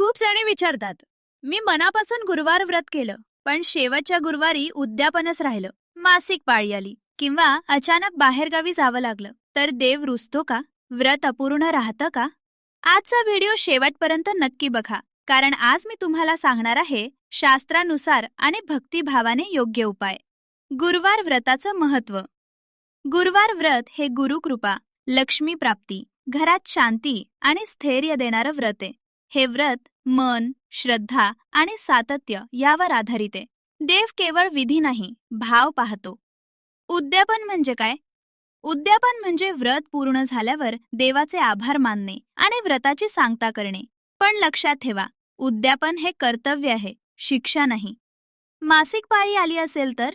खूप जणी विचारतात. मी मनापासून गुरुवार व्रत केलं पण शेवटच्या गुरुवारी उद्यापनच राहिलं. मासिक पाळी आली किंवा अचानक बाहेरगावी जावं लागलं. तर देव रुजतो का? व्रत अपूर्ण राहतं का? आजचा व्हिडिओ शेवटपर्यंत नक्की बघा कारण आज मी तुम्हाला सांगणार आहे शास्त्रानुसार आणि भक्तिभावाने योग्य उपाय. गुरुवार व्रताचं महत्त्व गुरुवार व्रत हे गुरुकृपा लक्ष्मी प्राप्ती घरात शांती आणि स्थैर्य देणारं व्रत आहे. हे व्रत मन श्रद्धा आणि सातत्य यावर आधारित. आहे देव केवळ विधी नाही भाव पाहतो. उद्यापन म्हणजे काय? उद्यापन म्हणजे व्रत पूर्ण झाल्यावर देवाचे आभार मानणे आणि व्रताची सांगता करणे. पण लक्षात ठेवा उद्यापन हे कर्तव्य आहे शिक्षा नाही. मासिक पाळी आली असेल तर?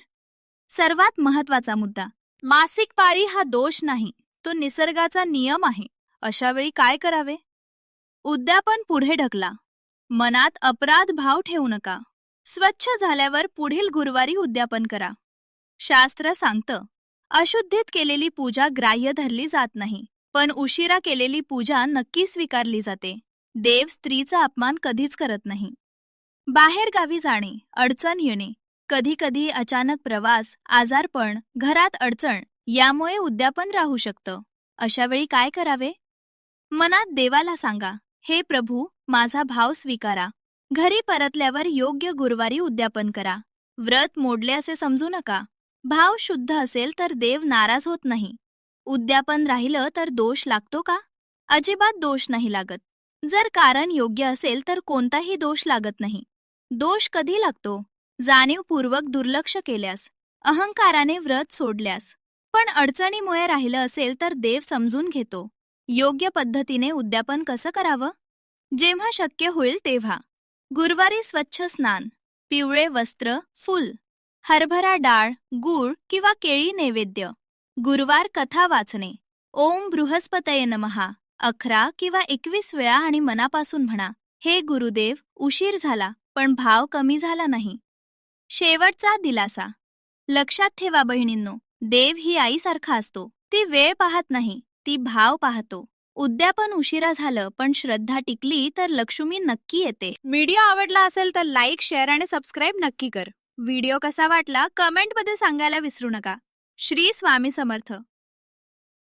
सर्वात महत्त्वाचा मुद्दा मासिक पाळी हा दोष नाही तो निसर्गाचा नियम आहे. अशा वेळी काय करावे? उद्यापन पुढे ढकला. मनात अपराध भाव ठेवू नका. स्वच्छ झाल्यावर पुढील गुरुवारी उद्यापन करा. शास्त्र सांगतं अशुद्धीत केलेली पूजा ग्राह्य धरली जात नाही पण उशिरा केलेली पूजा नक्की स्वीकारली जाते. देव स्त्रीचा अपमान कधीच करत नाही. बाहेर गावी जाणे अडचण येणे. कधी कधी अचानक प्रवास आजारपण घरात अडचण यामुळे उद्यापन राहू शकतं. अशावेळी काय करावे? मनात देवाला सांगा हे प्रभू माझा भाव स्वीकारा. घरी परतल्यावर योग्य गुरुवारी उद्यापन करा. व्रत मोडले असे समजू नका. भाव शुद्ध असेल तर देव नाराज होत नाही. उद्यापन राहिलं तर दोष लागतो का? अजिबात दोष नाही लागत. जर कारण योग्य असेल तर कोणताही दोष लागत नाही. दोष कधी लागतो? जाणीवपूर्वक दुर्लक्ष केल्यास. अहंकाराने व्रत सोडल्यास. पण अडचणीमुळे राहिलं असेल तर देव समजून घेतो. योग्य पद्धतीने उद्यापन कसं करावं? जेव्हा शक्य होईल तेव्हा. गुरुवारी स्वच्छ स्नान पिवळे वस्त्र फुल हरभरा डाळ गूळ किंवा केळी नैवेद्य. गुरुवार कथा वाचणे. ओम बृहस्पतये नमहा अकरा किंवा एकवीस वेळा आणि मनापासून म्हणा हे गुरुदेव उशीर झाला पण भाव कमी झाला नाही. शेवटचा दिलासा. लक्षात ठेवा बहिणींनो देव ही आईसारखा असतो. ती वेळ पाहत नाही. ती भाव पाहतो. उद्यापन उशिरा झालं पण श्रद्धा टिकली तर लक्ष्मी नक्की येते. व्हिडिओ आवडला असेल तर लाईक शेअर आणि सबस्क्राईब नक्की कर. व्हिडिओ कसा वाटला कमेंटमध्ये सांगायला विसरू नका. श्री स्वामी समर्थ.